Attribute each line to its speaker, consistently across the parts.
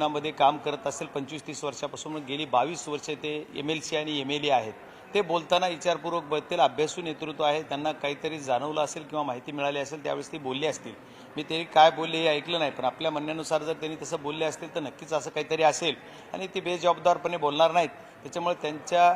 Speaker 1: जीवनामध्ये काम करत असेल पंचवीस तीस वर्षापासून गेली बावीस वर्ष ते एम एल सी आणि एम एल ए आहेत. ते बोलताना विचारपूर्वक बघतील अभ्यासू नेतृत्व आहे. त्यांना काहीतरी जाणवलं असेल किंवा माहिती मिळाली असेल त्यावेळेस ते बोलले असतील. मी ते काय बोलले हे ऐकलं नाही पण आपल्या म्हणण्यानुसार जर त्यांनी तसं बोलले असतील तर नक्कीच असं काहीतरी असेल. आणि ते बेजबाबदारपणे बोलणार नाहीत. त्याच्यामुळे त्यांच्या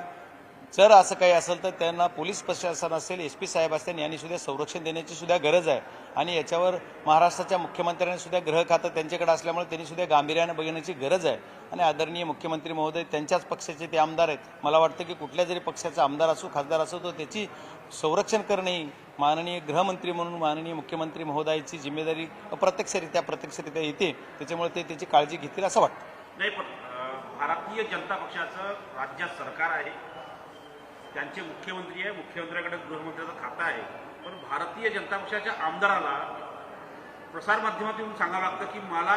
Speaker 1: जर असं काही असेल तर त्यांना पोलीस प्रशासन असेल एस पी साहेब असतील यांनी सुद्धा संरक्षण देण्याची सुद्धा गरज आहे. आणि याच्यावर महाराष्ट्राच्या मुख्यमंत्र्यांनी सुद्धा गृह खातं त्यांच्याकडे असल्यामुळे त्यांनी सुद्धा गांभीर्यानं बघण्याची गरज आहे. आणि आदरणीय मुख्यमंत्री महोदय त्यांच्याच पक्षाचे ते आमदार आहेत. मला वाटतं की कुठल्या जरी पक्षाचा आमदार असो खासदार असो तर त्याची संरक्षण करणे माननीय गृहमंत्री म्हणून माननीय मुख्यमंत्री महोदयाची जिम्मेदारी अप्रत्यक्षरित्या प्रत्यक्षरित्या येते. त्याच्यामुळे ते त्याची काळजी घेतील असं वाटतं.
Speaker 2: नाही पण भारतीय जनता पक्षाचं राज्यात सरकार आहे. त्यांचे मुख्यमंत्री आहे मुख्यमंत्र्याकडे गृहमंत्र्याचं खातं आहे. पण भारतीय जनता पक्षाच्या आमदाराला प्रसारमाध्यमातून येऊन सांगावं लागतं की मला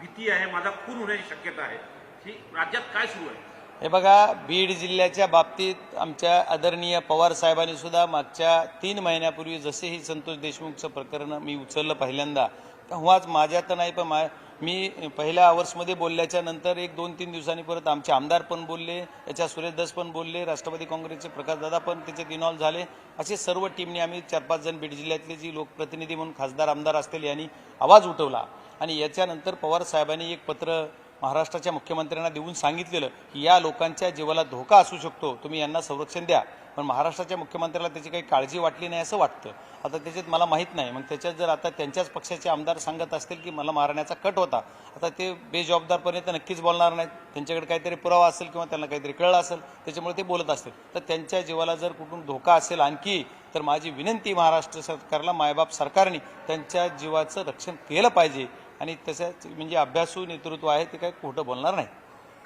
Speaker 2: भीती आहे माझा खून होण्याची शक्यता आहे. ही राज्यात काय सुरू आहे?
Speaker 1: हे बघा बीड जिल्ह्याच्या बाबतीत आमच्या आदरणीय पवार साहेबांनी सुद्धा मागच्या तीन महिन्यापूर्वी जसे ही संतोष देशमुखचं प्रकरण मी उचललं पहिल्यांदा तेव्हाच माझ्या तर नाही पण मा मी पहिल्या आवर्समध्ये बोलल्याच्या नंतर एक दोन तीन दिवसांनी परत आमचे आमदार पण बोलले याच्या सुरेश दस पण बोलले राष्ट्रवादी काँग्रेसचे प्रकाशदादा पण त्याच्यात इन्व्हॉल्व झाले. असे सर्व टीमने आम्ही चार पाच जण बीड जिल्ह्यातले जी लोकप्रतिनिधी म्हणून खासदार आमदार असतील यांनी आवाज उठवला. आणि याच्यानंतर पवार साहेबांनी एक पत्र महाराष्ट्राच्या मुख्यमंत्र्यांना देऊन सांगितलेलं की या लोकांच्या जीवाला धोका असू शकतो तुम्ही यांना संरक्षण द्या. पण महाराष्ट्राच्या मुख्यमंत्र्याला त्याची काही काळजी वाटली नाही असं वाटतं. आता त्याच्यात मला माहीत नाही. मग त्याच्यात जर आता त्यांच्याच पक्षाचे आमदार सांगत असतील की मला मारण्याचा कट होता आता ते बेजबाबदारपणे तर नक्कीच बोलणार नाहीत. त्यांच्याकडे काहीतरी पुरावा असेल किंवा त्यांना काहीतरी कळलं असेल त्याच्यामुळे ते बोलत असतील. तर त्यांच्या जीवाला जर कुठून धोका असेल आणखी तर माझी विनंती महाराष्ट्र सरकारला मायबाप सरकारने त्यांच्या जीवाचं रक्षण केलं पाहिजे. आणि तसंच म्हणजे अभ्यासू नेतृत्व आहे ते काही खोटं बोलणार नाही.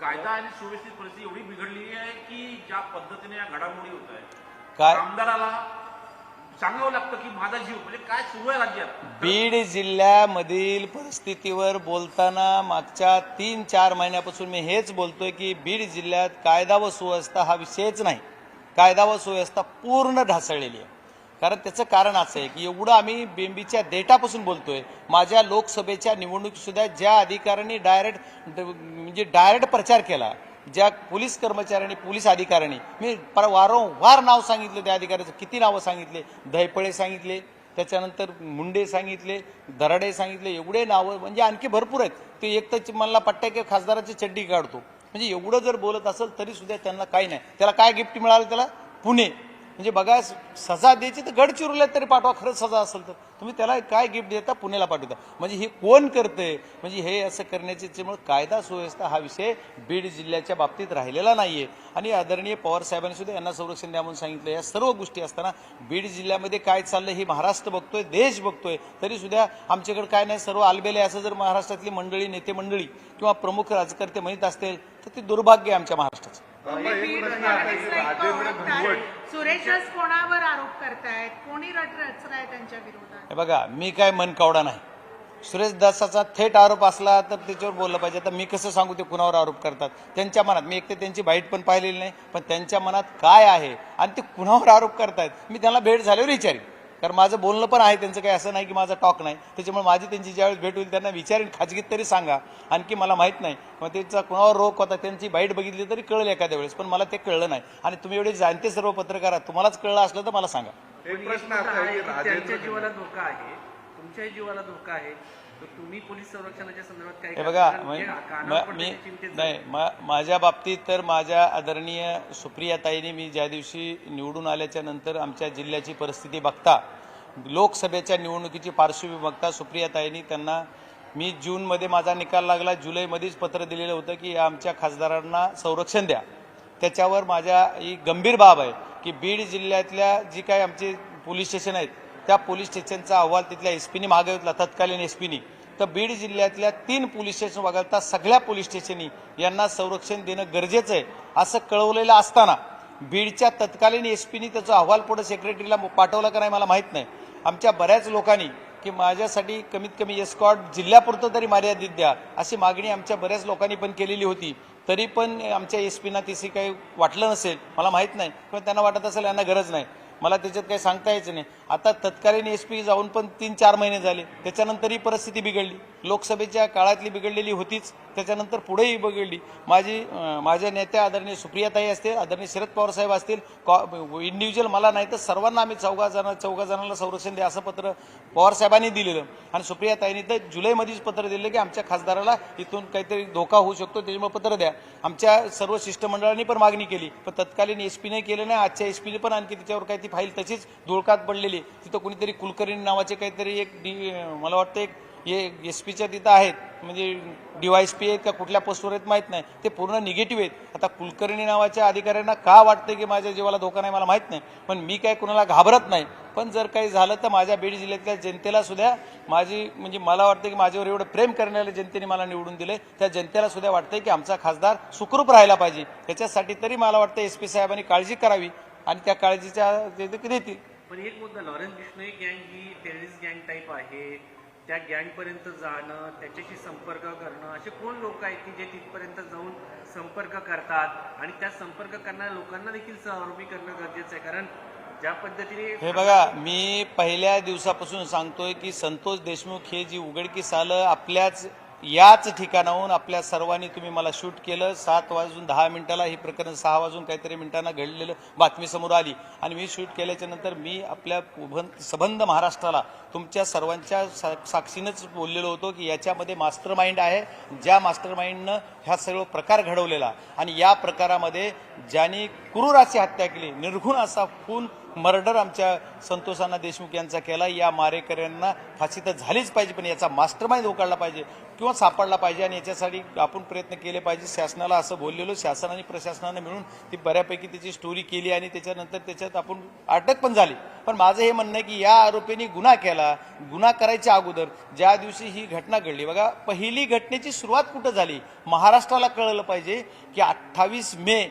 Speaker 2: कायदा आणि सुव्यवस्थित परिस्थिती एवढी बिघडलेली आहे की ज्या पद्धतीने या घडामोडी होत आहेत.
Speaker 1: काय?
Speaker 2: आमदाराला सांगावं लागतं की माझा जीव म्हणजे काय सुरू आहे राज्यात?
Speaker 1: बीड जिल्ह्यामधील परिस्थितीवर बोलताना मागच्या तीन चार महिन्यापासून मी हेच बोलतोय की बीड जिल्ह्यात कायदा व सुव्यवस्था हा विषयच नाही. कायदा व सुव्यवस्था पूर्ण ढासळलेली आहे. कारण त्याचं कारण असं आहे की एवढं आम्ही बेंबीच्या डेटापासून बोलतोय. माझ्या लोकसभेच्या निवडणुकीसुद्धा ज्या अधिकाऱ्यांनी डायरेक्ट म्हणजे डायरेक्ट प्रचार केला ज्या पोलीस कर्मचाऱ्यांनी पोलीस अधिकाऱ्यांनी मी पर वारंवार नाव सांगितलं त्या अधिकाऱ्याचं. किती नावं सांगितले? धैपळे सांगितले त्याच्यानंतर मुंडे सांगितले दराडे सांगितले एवढे नावं म्हणजे आणखी भरपूर आहेत. ते एक तर मला पट्ट्या की खासदाराची चड्डी काढतो. म्हणजे एवढं जर बोलत असेल तरी सुद्धा त्यांना काही नाही. त्याला काय गिफ्ट मिळालं त्याला? पुणे. म्हणजे बघा सजा द्यायची तर गडचिरोल्यात तरी पाठवा खरंच सजा असेल तर. तुम्ही त्याला काय गिफ्ट देता पुण्याला पाठवता. म्हणजे हे कोण करते म्हणजे हे असं करण्याची कायदा सुव्यवस्था हा विषय बीड जिल्ह्याच्या बाबतीत राहिलेला नाहीये. आणि आदरणीय पवार साहेबांनी सुद्धा यांना संरक्षण द्या म्हणून सांगितलं. या सर्व गोष्टी असताना बीड जिल्ह्यामध्ये काय चाललं हे महाराष्ट्र बघतोय देश बघतोय. तरी सुद्धा आमच्याकडे काय नाही सर्व आलबेले असं जर महाराष्ट्रातली मंडळी नेते मंडळी किंवा प्रमुख राजकर्ते म्हणत असतील तर ते दुर्भाग्य आहे आमच्या महाराष्ट्राचं.
Speaker 3: कोणावर आरोप करतायत? कोणी रट रचलाय त्यांच्या विरोधात?
Speaker 1: हे बघा मी काय मनकावडा नाही. सुरेश दासाचा थेट आरोप असला तर त्याच्यावर बोललं पाहिजे. आता मी कसं सांगू ते कुणावर आरोप करतात? त्यांच्या मनात. मी एक तर त्यांची बाईट पण पाहिलेली नाही पण त्यांच्या मनात काय आहे? आणि ते कुणावर आरोप करतायत? मी त्यांना भेट झाल्यावर विचारेन. कारण माझं बोलणं पण आहे त्यांचं काही असं नाही की माझा टॉक नाही. त्याच्यामुळे माझी त्यांची ज्यावेळेस भेट होईल त्यांना विचारेन खाजगीत तरी सांगा. आणखी मला माहीत नाही. मग त्याचा कुणावर रोग होता त्यांची बाईट बघितली तरी कळलं एखाद्या वेळेस पण मला ते कळलं नाही. आणि तुम्ही एवढे जाणते सर्व पत्रकार आहात तुम्हालाच कळलं असलं तर मला सांगा.
Speaker 4: एक प्रश्न आहे धोका आहे. तुमच्याही जीवाला धोका आहे. तुम्ही पोलीस संरक्षणाच्या संदर्भात काय
Speaker 1: हे? बघा
Speaker 4: कारण जे
Speaker 1: म- म- नाही मा- माझ्या बाबतीत तर माझ्या आदरणीय सुप्रियाताईने मी ज्या दिवशी निवडून आल्याच्यानंतर आमच्या जिल्ह्याची परिस्थिती बघता लोकसभेच्या निवडणुकीची पार्श्वभूमी बघता सुप्रियाताईंनी त्यांना मी जूनमध्ये माझा निकाल लागला जुलैमध्येच पत्र दिलेलं होतं की आमच्या खासदारांना संरक्षण द्या त्याच्यावर माझ्या ही गंभीर बाब आहे की बीड जिल्ह्यातल्या जी काही आमचे पोलीस स्टेशन आहेत त्या पोलीस स्टेशनचा अहवाल तिथल्या एस पीने मागवला तत्कालीन एस पीनी तर बीड जिल्ह्यातल्या तीन पोलीस स्टेशन वगळता सगळ्या पोलीस स्टेशनी यांना संरक्षण देणं गरजेचं आहे असं कळवलेलं असताना बीडच्या तत्कालीन एस पीनी त्याचा अहवाल पुढे सेक्रेटरीला पाठवला का नाही मला माहीत नाही. आमच्या बऱ्याच लोकांनी की माझ्यासाठी कमीत कमी एस्कॉट जिल्ह्यापुरतं तरी मर्यादित द्या अशी मागणी आमच्या बऱ्याच लोकांनी पण केलेली होती. तरी पण आमच्या एस पीना तशी काही वाटलं नसेल मला माहीत नाही. पण त्यांना वाटत असेल यांना गरज नाही. मला त्याच्यात काही सांगता यायचं नाही. आता तत्कालीन एस पी जाऊन पण तीन चार महिने झाले. त्याच्यानंतर ही परिस्थिती बिघडली. लोकसभेच्या काळातली बिघडलेली होतीच. त्याच्यानंतर पुढेही बिघडली. माझी माझ्या नेत्या आदरणीय सुप्रियाताई असतील आदरणीय शरद पवार साहेब असतील इंडिव्हिज्युअल मला नाही तर सर्वांना आम्ही चौघा जण चौघा जणांना संरक्षण द्या असं पत्र पवार साहेबांनी दिलेलं. आणि सुप्रियाताईंनी तर जुलैमध्येच पत्र दिलं की आमच्या खासदाराला इथून काहीतरी धोका होऊ शकतो त्याच्यामुळे पत्र द्या. आमच्या सर्व शिष्टमंडळांनी पण मागणी केली. पण तत्कालीन एस पीने केलं नाही. आजच्या एस पीने पण आणखी त्याच्यावर काही ती फाईल तशीच धुळकात पडलेली तिथं कुणीतरी कुलकर्णी नावाचे काहीतरी एक डी मला वाटतं एक हे एस पीच्या तिथं आहेत. म्हणजे डीवायस पी आहेत का कुठल्या पोस्टवर आहेत माहीत नाही. ते पूर्ण निगेटिव्ह आहेत. आता कुलकर्णी नावाच्या अधिकाऱ्यांना का वाटतं की माझ्या जीवाला धोका नाही मला माहीत नाही. पण मी काय कुणाला घाबरत नाही. पण जर काही झालं तर माझ्या बीड जिल्ह्यातल्या जनतेला सुद्धा माझी म्हणजे मला वाटतं की माझ्यावर एवढं प्रेम करणाऱ्या जनतेने मला निवडून दिले त्या जनतेला सुद्धा वाटतंय की आमचा खासदार सुखरूप राहायला पाहिजे. त्याच्यासाठी तरी मला वाटतं एस पी साहेबांनी काळजी करावी आणि त्या काळजीच्या देतील
Speaker 4: पण एक मुद्दा लॉरेन्स बिश्नोई गँग ही टेररिस्ट गँग टाईप आहे. त्या गँगपर्यंत जाणं त्याच्याशी संपर्क करणं असे कोण लोक आहेत की जे तिथपर्यंत जाऊन संपर्क करतात. आणि त्या संपर्क करणाऱ्या लोकांना देखील सहआरोपी करणं गरजेचं आहे. कारण ज्या पद्धतीने
Speaker 1: हे बघा मी पहिल्या दिवसापासून सांगतोय की संतोष देशमुख हे जी उघडकीस आलं आपल्याच याच ठिकाणाहून आपल्या सर्वांनी तुम्ही मला शूट केलं. सात वाजून दहा मिनिटाला हे प्रकरण सहा वाजून काहीतरी मिनिटांना घडलेलं बातमी समोर आली. आणि मी शूट केल्याच्यानंतर मी आपल्या सबंध महाराष्ट्राला तुमच्या सर्वांच्या सा साक्षीनंच बोललेलो होतो की याच्यामध्ये मास्टर माइंड आहे. ज्या मास्टर माइंडनं ह्या सर्व प्रकार घडवलेला. आणि या प्रकारामध्ये ज्यांनी क्रूराची हत्या केली निर्घुण असा खून मर्डर आमच्या संतोषांना देशमुख यांचा केला या मारेकऱ्यांना फाशी तर झालीच पाहिजे पण याचा मास्टरमाइंड उकाडला पाहिजे किंवा सापडला पाहिजे आणि याच्यासाठी आपण प्रयत्न केले पाहिजे. शासनाला असं बोललेलो शासन आणि प्रशासनानं मिळून ती बऱ्यापैकी त्याची स्टोरी केली आणि त्याच्यानंतर त्याच्यात आपण अटक पण झाली. पण माझं हे म्हणणं आहे की या आरोपींनी गुन्हा केला गुन्हा करायच्या अगोदर ज्या दिवशी ही घटना घडली बघा पहिली घटनेची सुरुवात कुठं झाली? महाराष्ट्राला कळलं पाहिजे की अठ्ठावीस मे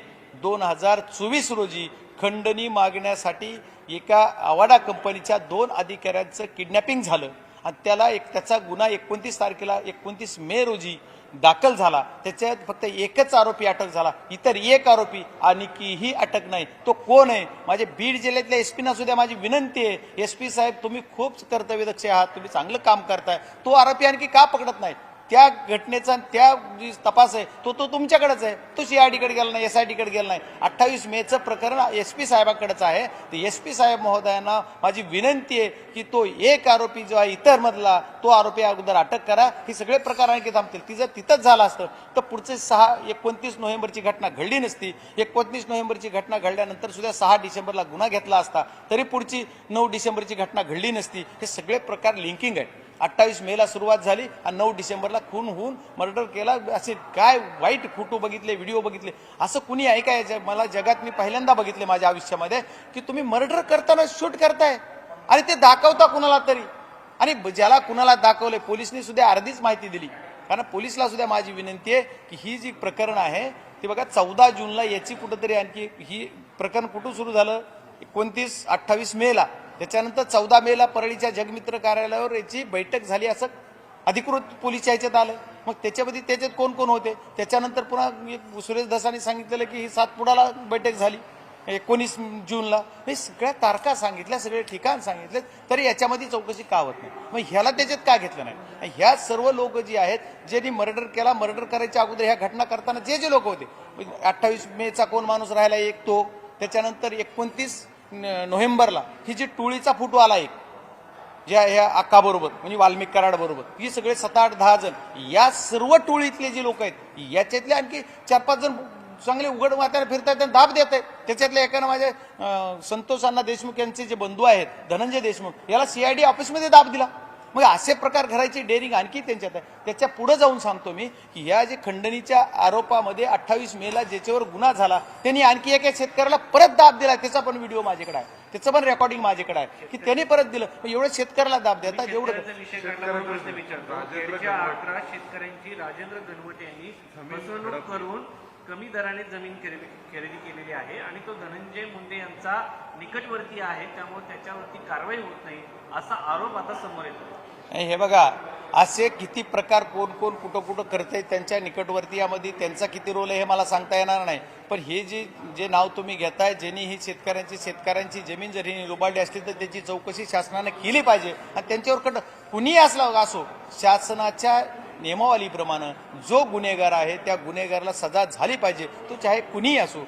Speaker 1: दोन हजार चोवीस रोजी खंडणी मागण्यासाठी एका आवाडा कंपनीच्या दोन अधिकाऱ्यांचं किडनॅपिंग झालं. आणि त्याला एक त्याचा गुन्हा एकोणतीस तारखेला एकोणतीस मे रोजी दाखल झाला. त्याच्यात फक्त एकच आरोपी अटक झाला. इतर एक आरोपी आणखीही अटक नाही. तो कोण आहे? माझे बीड जिल्ह्यातल्या एस पीना सुद्धा माझी विनंती आहे. एस पी साहेब तुम्ही खूप कर्तव्यदक्ष आहात. तुम्ही चांगलं काम करताय. तो आरोपी आणखी का पकडत नाही? त्या घटनेचा त्या जी तपास आहे तो तो तुमच्याकडेच आहे. तो सी आय डीकडे गेला नाही एस आय डीकडे गेला नाही. अठ्ठावीस मेचं प्रकरण एस पी साहेबाकडेच आहे. तर एस पी साहेब महोदयांना माझी विनंती आहे की तो एक आरोपी जो आहे इतर मधला तो आरोपी अगोदर अटक करा. हे सगळे प्रकार आणखी थांबतील. ती जर तिथंच झालं असतं. तर पुढचे सहा एकोणतीस नोव्हेंबरची घटना घडली नसती. एकोणतीस नोव्हेंबरची घटना घडल्यानंतर सुद्धा सहा डिसेंबरला गुन्हा घेतला असता. तरी पुढची नऊ डिसेंबरची घटना घडली नसती. हे सगळे प्रकार लिंकिंग आहेत. अठ्ठावीस मेला सुरुवात झाली आणि नऊ डिसेंबरला खून होऊन मर्डर केला. असे काय वाईट फोटो बघितले व्हिडिओ बघितले? असं कुणी आहे मला जगात मी पहिल्यांदा बघितले माझ्या आयुष्यामध्ये की तुम्ही मर्डर करताना शूट करताय. आणि ते दाखवता कुणाला तरी. आणि ज्याला कुणाला दाखवले पोलिसनी सुद्धा अर्धीच माहिती दिली. कारण पोलिसला सुद्धा माझी विनंती आहे की ही जी प्रकरण आहे ती बघा चौदा जूनला याची कुठंतरी आणखी ही प्रकरण कुठं सुरू झालं? एकोणतीस अठ्ठावीस मेला त्याच्यानंतर चौदा मेला परळीच्या जगमित्र कार्यालयावर याची बैठक झाली असं अधिकृत पोलीस याच्यात आलं. मग त्याच्यामध्ये त्याच्यात कोण कोण होते? त्याच्यानंतर पुन्हा एक सुरेश धसाने सांगितलेलं की ही सातपुडाला बैठक झाली. एकोणीस जूनला. हे सगळ्या तारखा सांगितल्या सगळे ठिकाण सांगितले तरी याच्यामध्ये चौकशी का होत नाही? मग ह्याला त्याच्यात का घेतलं नाही? ह्या सर्व लोक जी आहेत ज्यांनी मर्डर केला मर्डर करायच्या अगोदर ह्या घटना करताना जे जे लोक होते म्हणजे अठ्ठावीस मेचा कोण माणूस राहिला एक तो. त्याच्यानंतर एकोणतीस नोव्हेंबरला ही जी टोळीचा फोटो आला एक ज्या ह्या अक्काबरोबर म्हणजे वाल्मिक कराड बरोबर ही सगळे सात आठ दहा जण या सर्व टोळीतले जे लोक आहेत याच्यातले आणखी चार पाच जण चांगले उघड वाट्याला फिरतात त्यांना दाब देत आहेत त्याच्यातल्या एकानं माझ्या संतोष अण्णा देशमुख यांचे जे बंधू आहेत धनंजय देशमुख याला सीआयडी ऑफिसमध्ये दाब दिला. मग असे प्रकार करायची डेअरिंग आणखी त्यांच्यात आहे. त्याच्या पुढे जाऊन सांगतो मी की या जे खंडणीच्या आरोपामध्ये अठ्ठावीस मेला ज्याच्यावर गुन्हा झाला त्यांनी आणखी एका शेतकऱ्याला परत दाब दिला. त्याचा पण व्हिडिओ माझ्याकडे आहे. त्याचं पण रेकॉर्डिंग माझ्याकडे आहे की त्यांनी परत दिलं. मग एवढं शेतकऱ्याला दाब देतात
Speaker 4: अकरा शेतकऱ्यांची राजेंद्र गणवटे यांनी फसवणूक करून कमी दराने जमीन खरेदी खरेदी केलेली आहे आणि तो धनंजय मुंडे यांचा निकटवर्ती आहे त्यामुळे त्याच्यावरती कारवाई होत नाही असा आरोप आता समोर येतो
Speaker 1: हे बघा असे किती प्रकार कोण कोण कुठं कुठं करते त्यांच्या निकटवर्ती यामध्ये त्यांचा किती रोल आहे हे मला सांगता येणार नाही. पण हे जे जे नाव तुम्ही घेताय ज्यांनी ही शेतकऱ्यांची शेतकऱ्यांची जमीन जर ही लुबाडली असली तर त्याची चौकशी शासनानं केली पाहिजे. आणि त्यांच्यावर कट कुणीही असला असो शासनाच्या नियमावलीप्रमाणे जो गुन्हेगार आहे त्या गुन्हेगाराला सजा झाली पाहिजे. तो चाहे कुणीही असो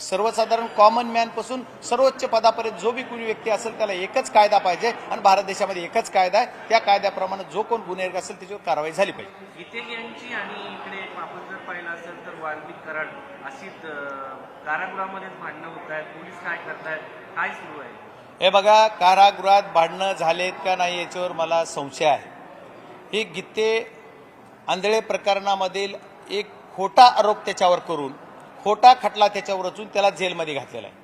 Speaker 1: सर्वसाधारण कॉमन मॅनपासून सर्वोच्च पदापर्यंत जो बी कुणी व्यक्ती असेल त्याला एकच कायदा पाहिजे आणि भारत देशामध्ये एकच कायदा आहे. त्या कायद्याप्रमाणे जो कोण गुन्हेगार असेल त्याच्यावर कारवाई झाली पाहिजे.
Speaker 4: गीते गँगची आणि इकडे आपण जर पाहिलं असेल तर वाल्मिक कराड अशी अं, कारागृहामध्येच भांडणं होत आहेत. पोलीस काय करतायत? काय सुरू आहे?
Speaker 1: हे बघा कारागृहात भांडणं झालेत का नाही याच्यावर मला संशय आहे. हे गीते आंधळे प्रकरणामधील एक खोटा आरोप त्याच्यावर करून खोटा खटला त्याच्यावर रचून त्याला जेलमध्ये घातलेला आहे.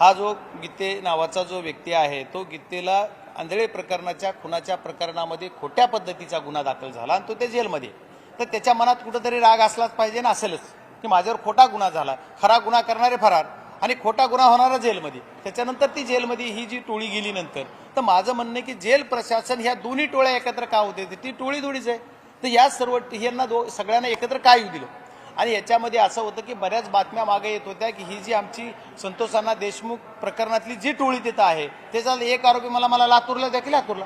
Speaker 1: हा जो गीते नावाचा जो व्यक्ती आहे तो गीतेला आंधळे प्रकरणाच्या खुनाच्या प्रकरणामध्ये खोट्या पद्धतीचा गुन्हा दाखल झाला आणि तो त्या जेलमध्ये तर त्याच्या मनात कुठंतरी राग असलाच पाहिजे ना असेलच की माझ्यावर खोटा गुन्हा झाला खरा गुन्हा करणारे फरार आणि खोटा गुन्हा होणारा जेलमध्ये त्याच्यानंतर ती जेलमध्ये ही जी टोळी गेली नंतर तर माझं म्हणणं आहे की जेल प्रशासन ह्या दोन्ही टोळ्या एकत्र का होते? ती टोळी थोडीच आहे. तर या सर्व यांना दो सगळ्यांना एकत्र काय येऊ दिलं? आणि याच्यामध्ये असं होतं की बऱ्याच बातम्या मागे येत होत्या की ही जी आमची संतोषांना देशमुख प्रकरणातली जी टोळी तिथं आहे त्याचा एक आरोपी मला मला लातूरला द्या की लातूरला?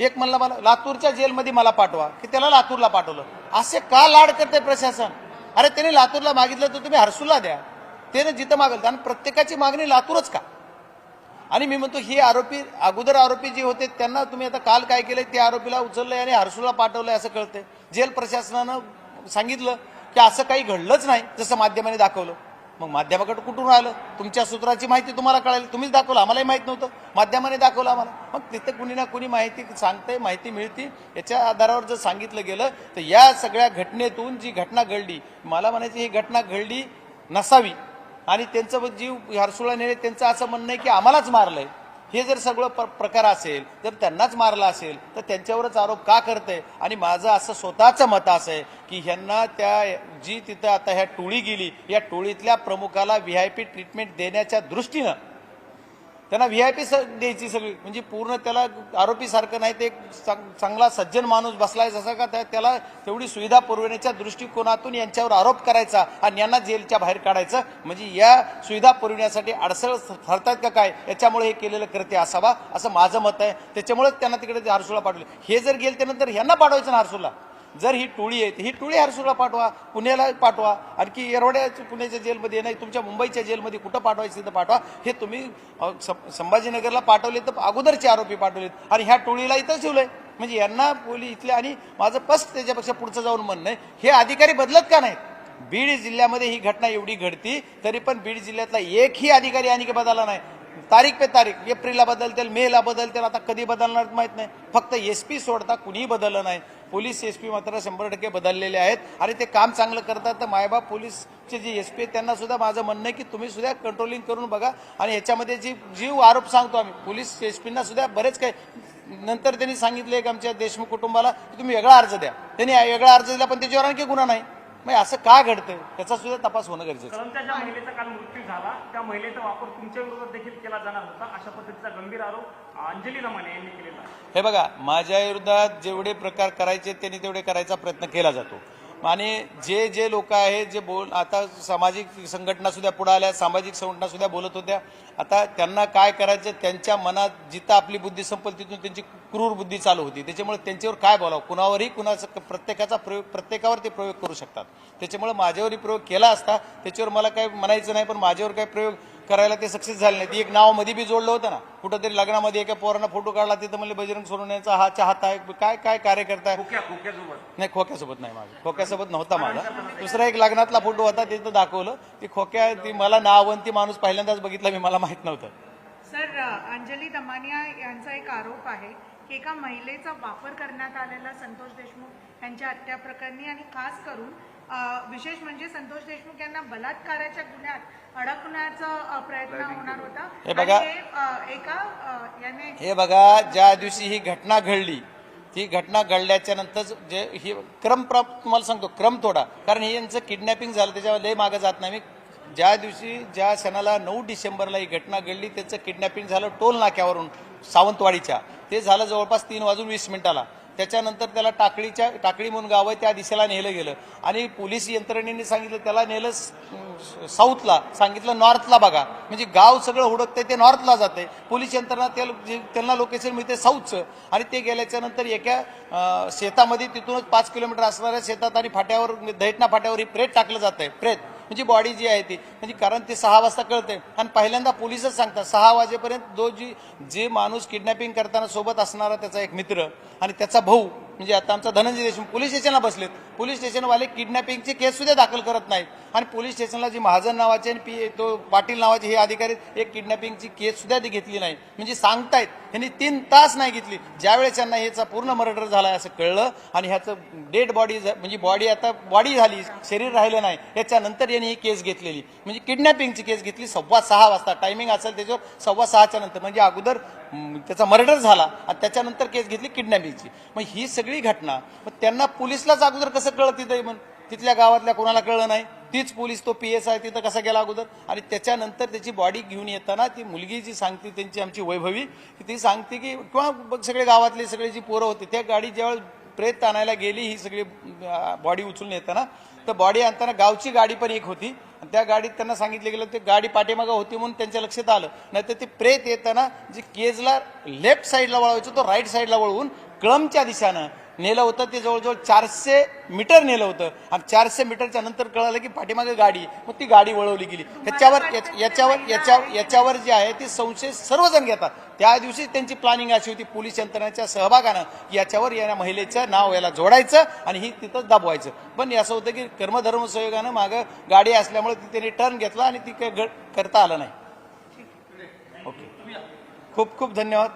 Speaker 1: एक म्हणलं मला लातूरच्या जेलमध्ये मला पाठवा की त्याला लातूरला पाठवलं. असे का लाड करते प्रशासन? अरे त्याने लातूरला मागितलं तर तुम्ही हर्सूला द्या. त्याने जिथं मागवलं आणि प्रत्येकाची मागणी लातूरच का? आणि मी म्हणतो हे आरोपी अगोदर आरोपी जे होते त्यांना तुम्ही आता काल काय केलं त्या आरोपीला उचललंय आणि हर्सूला पाठवलंय असं कळतंय. जेल प्रशासनानं सांगितलं की असं काही घडलंच नाही जसं माध्यमाने दाखवलं. मग माध्यमाकडे कुठून आलं तुमच्या सूत्राची माहिती तुम्हाला कळाली. तुम्हीच दाखवलं आम्हालाही माहीत नव्हतं. माध्यमाने दाखवलं आम्हाला. मग तिथं कुणी ना कुणी माहिती सांगते माहिती मिळते. याच्या आधारावर जर सांगितलं गेलं तर या सगळ्या घटनेतून जी घटना घडली मला म्हणायची ही घटना घडली नसावी. आणि त्यांचं जीव हरसुळा नेले त्यांचं असं म्हणणं आहे की आम्हालाच मारलंय. हे जर सगळं प्र प्रकार असेल जर त्यांनाच मारलं असेल तर त्यांच्यावरच आरोप का करते आणि माझं असं स्वतःचं मत असं आहे की ह्यांना त्या जी तिथं आता ह्या टोळी गेली या टोळीतल्या प्रमुखाला व्ही आय पी ट्रीटमेंट देण्याच्या दृष्टीनं त्यांना व्ही आय पी द्यायची सगळी. म्हणजे पूर्ण त्याला आरोपीसारखं नाही ते चांग- चांगला सज्जन माणूस बसलाय जसा का त्याला तेवढी सुविधा पुरवण्याच्या दृष्टिकोनातून यांच्यावर आरोप करायचा आणि यांना जेलच्या बाहेर काढायचं. म्हणजे या सुविधा पुरविण्यासाठी अडसळ ठरतात का काय याच्यामुळे हे केलेलं कृत्य असावा असं माझं मत आहे. त्याच्यामुळेच त्यांना तिकडे हरसूला पाठवले. हे जर गेले त्यानंतर ह्यांना पाठवायचं ना हरसूला जर ही टोळी आहे ही टोळी हरसूला पाठवा पुण्याला पाठवा आणखी येरवड्याच्या पुण्याच्या जेलमध्ये नाही तुमच्या मुंबईच्या जेलमध्ये कुठं पाठवायचं तिथं पाठवा. हे तुम्ही संभाजीनगरला पाठवले तर अगोदरचे आरोपी पाठवलेत. आणि ह्या टोळीला इथं ठेवलंय. म्हणजे यांना पोली इथले आणि माझं पस्त त्याच्यापेक्षा पुढचं जाऊन म्हणणं आहे. हे अधिकारी बदलत का नाहीत? बीड जिल्ह्यामध्ये ही घटना एवढी घडती तरी पण बीड जिल्ह्यातला एकही अधिकारी आणि बदलला नाही. तारीख पे तारीख एप्रिलला बदलतील मेला बदलतील आता कधी बदलणार माहीत नाही. फक्त एस पी सोडता कुणीही बदललं नाही. पोलीस एस पी मात्र शंभर टक्के बदललेले आहेत. आणि ते काम चांगलं करतात तर मायबाप पोलीसचे जे एस पी आहेत त्यांना सुद्धा माझं म्हणणं आहे की तुम्ही सुद्धा कंट्रोलिंग करून बघा. आणि याच्यामध्ये जी जीव आरोप सांगतो आम्ही पोलीस एस पींना सुद्धा बरेच काही नंतर त्यांनी सांगितले की आमच्या देशमुख कुटुंबाला की तुम्ही वेगळा अर्ज द्या. त्यांनी वेगळा अर्ज दिला पण त्याच्यावर आणखी गुन्हा नाही. मग असं का घडतं त्याचा सुद्धा तपास होणं गरजेचं
Speaker 5: ज्या महिलेचा काल मृत्यू झाला त्या महिलेचा वापर तुमच्या विरोधात देखील केला जाणार होता. अशा पद्धतीचा गंभीर आरोप अंजली रमाने यांनी केलेला
Speaker 1: हे बघा माझ्या विरोधात जेवढे प्रकार करायचे त्यांनी तेवढे करायचा प्रयत्न केला जातो. आणि जे जे लोक आहेत जे बोल आता सामाजिक संघटना सुद्धा पुढे आल्या सामाजिक संघटना सुद्धा बोलत होत्या. आता त्यांना काय करायचं त्यांच्या मनात जिथं आपली बुद्धी संपल तिथून त्यांची क्रूर बुद्धी चालू होती. त्याच्यामुळे त्यांच्यावर काय बोलावं? कुणावरही कुणाचा प्रत्येकाचा प्रयोग प्रत्येकावर ते प्रयोग करू शकतात. त्याच्यामुळे माझ्यावरही प्रयोग केला असता त्याच्यावर मला काय म्हणायचं नाही पण माझ्यावर काही प्रयोग करायला ते सक्सेस झाले नाही. ती एक नावमध्ये बी जोडलं होतं ना. कुठंतरी लग्नामध्ये एका पोरानं फोटो काढला तिथं म्हणले बजरंग सोडवण्याचा हा चाहता आहे. काय काय कार्यकर्ता आहे? नाही खोक्यासोबत नाही माझा. खोक्यासोबत नव्हता माझा. दुसरा एक लग्नातला फोटो होता तिथं दाखवलं. ती खोक्या ती मला नाव आणि ती माणूस पहिल्यांदाच बघितला मी मला माहीत नव्हतं.
Speaker 3: सर अंजली दमानिया यांचा एक आरोप आहे की एका महिलेचा वापर करण्यात आलेला संतोष देशमुख यांच्या हत्या प्रकरणी आणि खास करून विशेष म्हणजे संतोष देशमुख यांना बलात्काराच्या गुन्ह्यात अडकण्याचा प्रयत्न होणार होता.
Speaker 1: हे बघा.
Speaker 3: एका याने
Speaker 1: हे बघा ज्या दिवशी ही घटना घडली ती घटना घडल्याच्या नंतर जे ही क्रम तुम्हाला सांगतो क्रम थोडा कारण हे यांचं किडनॅपिंग झालं त्याच्यावर लय मागं जात नाही. मी ज्या दिवशी ज्या क्षणाला नऊ डिसेंबरला ही घटना घडली त्याचं किडनॅपिंग झालं टोल नाक्यावरून सावंतवाडीच्या. ते झालं जवळपास तीन वाजून वीस मिनिटाला. त्याच्यानंतर त्याला टाकळीच्या टाकळी म्हणून गाव आहे त्या दिशेला नेलं गेलं. आणि पोलीस यंत्रणेने सांगितलं त्याला नेलं साऊथला सांगितलं नॉर्थला बघा. म्हणजे गाव सगळं हुडकतंय ते नॉर्थला जाते पोलीस यंत्रणा जे- त्यांना लोकेशन मिळते साऊथचं. आणि ते गेल्याच्यानंतर एका शेतामध्ये तिथूनच पाच किलोमीटर असणाऱ्या शेतात आणि फाट्यावर दैठणा फाट्यावर ही प्रेत टाकलं जात आहे प्रेत. म्हणजे बॉडी जी आहे ती. म्हणजे कारण ते सहा वाजता कळते आणि पहिल्यांदा पोलिसच सांगतात सहा वाजेपर्यंत जो जी जे माणूस किडनॅपिंग करताना सोबत असणारा त्याचा एक मित्र आणि त्याचा भाऊ म्हणजे आता आमचा धनंजय देशमुख पोलीस स्टेशनला बसलेत. पोलीस स्टेशनवाले किडनॅपिंगची केस सुद्धा दाखल करत नाहीत. आणि पोलीस स्टेशनला जी महाजन नावाचे आणि पी तो पाटील नावाचे हे अधिकारी आहेत, एक किडनॅपिंगची केस सुद्धा ती घेतली नाही म्हणजे सांगतायत यांनी तीन तास नाही घेतली. ज्यावेळेस यांना ह्याचा पूर्ण मर्डर झाला असं कळलं आणि ह्याचं डेड बॉडी म्हणजे बॉडी आता बॉडी झाली शरीर राहिलं नाही याच्यानंतर यांनी ही केस घेतलेली. म्हणजे किडनॅपिंगची केस घेतली सव्वा सहा वाजता. टायमिंग असेल त्याच्यावर सव्वा सहाच्या नंतर. म्हणजे अगोदर त्याचा मर्डर झाला आणि त्याच्यानंतर केस घेतली किडनॅपिंगची मग ही सगळी घटना मग त्यांना पोलिसलाच अगोदर कसं कळलं तिथं? मग तिथल्या गावातल्या कोणाला कळलं नाही? तीच पोलीस तो पी एस आय तिथं कसा गेला अगोदर? आणि त्याच्यानंतर त्याची बॉडी घेऊन येताना ती मुलगी जी सांगते त्यांची आमची वैभवी की ती सांगते की किंवा बघ सगळे गावातले सगळे जी पोरं होते त्या गाडी ज्यावेळेस प्रेत आणायला गेली ही सगळी बॉडी उचलून येताना तर बॉडी आणताना गावची गाडी पण एक होती. त्या गाडीत त्यांना सांगितलं गेलं ते गाडी पाठीमागं होती म्हणून त्यांच्या लक्षात आलं. नाहीतर ते प्रेत येताना जे केजला लेफ्ट साईडला वळवायचं तो राईट साईडला वळवून कळमच्या दिशानं नेलं होतं. ते जवळजवळ चारशे मीटर नेलं होतं. आणि चारशे मीटरच्या नंतर कळालं की पाठीमागे गाडी. मग ती गाडी वळवली गेली. ह्याच्यावर याच- याच्यावर याच्यावर याच्यावर जे आहे ते संशय सर्वजण घेतात. त्या दिवशी त्यांची प्लॅनिंग अशी होती पोलीस यंत्रणेच्या सहभागानं याच्यावर या महिलेचं नाव याला जोडायचं आणि ही तिथं दाबवायचं. पण असं होतं की कर्मधर्म सहयोगानं मागं गाडी असल्यामुळे ती त्यांनी टर्न घेतला आणि ती काही करता आलं नाही. ओके. खूप खूप धन्यवाद.